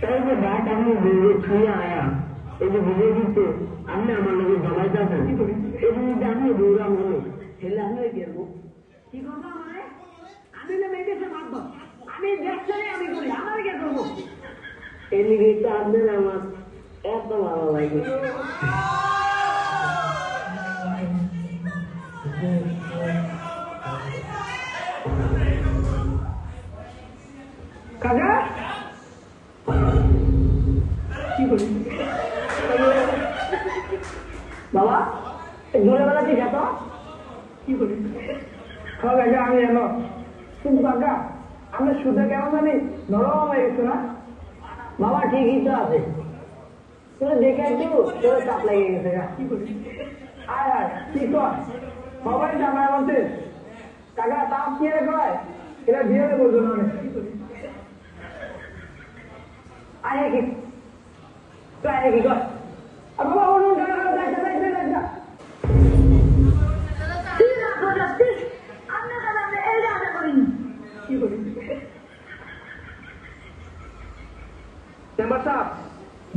তাই যে বাট আমি ছুঁয়ে আয়া এই যে বুঝে দিচ্ছে আমি আমার লোকে জমাইতে আছেন এই জিনিসটা আমি দৌড়াম হলো হেলে আমি গেলবো কি করব আমারে আমি না মেয়েকে মারবো আমি দেখতে আমি করি আমার কে করব এই লিগে আপনার আমার এত ভালো লাগে কাকা বাবা দূরে বেলা ঠিক আছে কি করি খাওয়া কাকা আমি এলো। কিন্তু কাকা আমরা সুদে কেমন জানি নরম হয়ে গেছে না? বাবা, ঠিকই তো আছে। তোর দেখে একটু তোর চাপ লেগে গেছে কি করি আয় আয় কি কর সবাই জামাই বলতে কাকা, তাপ কি কয়? এটা বিয়ে দেবো জন্য। আয় কি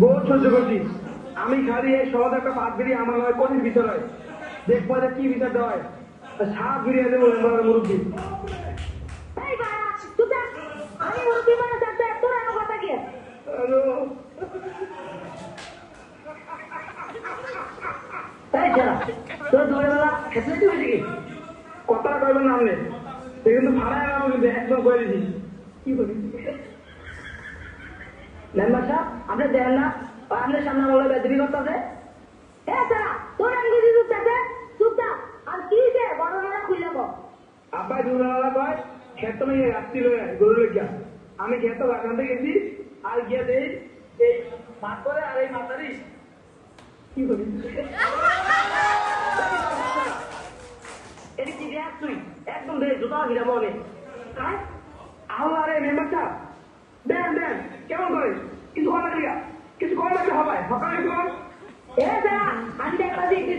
বহুত সহ্য করছি আমি খালি এই সহজ একটা পাত বেরিয়ে আমার নয় কঠিন হয় দেখব কি বিচার দেওয়া হয় সাত বেরিয়ে দেবো মুরব্বী এই বাড়া তুই দেখ আমি মুরব্বী মানে থাকতে তোর এত কথা কি হ্যালো তাই ছাড়া তোর দূরে বেলা খেতে দিবি কি কথা কইবেন না আপনি সে কিন্তু ভাড়ায় নামো কিন্তু একদম করে দিছি কি করি মেম্বার সাহেব আপনি না। আপনার সামনে বলে বেদবি করতেছে? এ সারা তোর আমি যদি চুপ থাকে চুপ থাক। আর কি যে বড় বড় খুলে কো আব্বাই দুবেলা কয় খেত নিয়ে রাত্রি লয়ে গরু লেগিয়া আমি খেত বাগানতে গেছি আর গিয়া দেই এই মাছ করে আর এই মাথারি কি করি এটি কি দেখ তুই একদম গিরা মনে আর আরে দেন দেন কেমন করে কিছু কম লাগলে কিছু কম লাগলে হবে। সকালে এ দিয়ে কি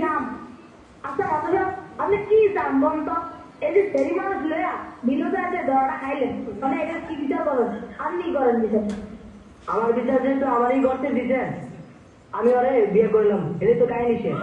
আচ্ছা অথচ আপনি কি চান বলুন তো? এই যে সেরি মানুষ লয়া খাইলেন মানে এটা কি বিচার করেন আপনি করেন বিচার? আমার বিচার যেহেতু আমারই করতে দিতেন আমি ওরে বিয়ে করলাম, এটাই তো কাহিনী শেষ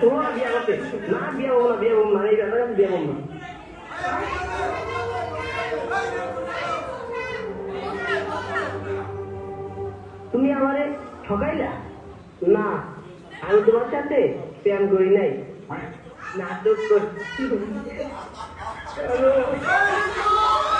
না বিয়ে করতে। না, বিয়ে করব না, বিয়ে করব না। এই বেটাকে আমি বিয়ে না। তুমি আমারে ঠকাইলা না আমি তোমার সাথে প্রেম করি নাই নাটক করছি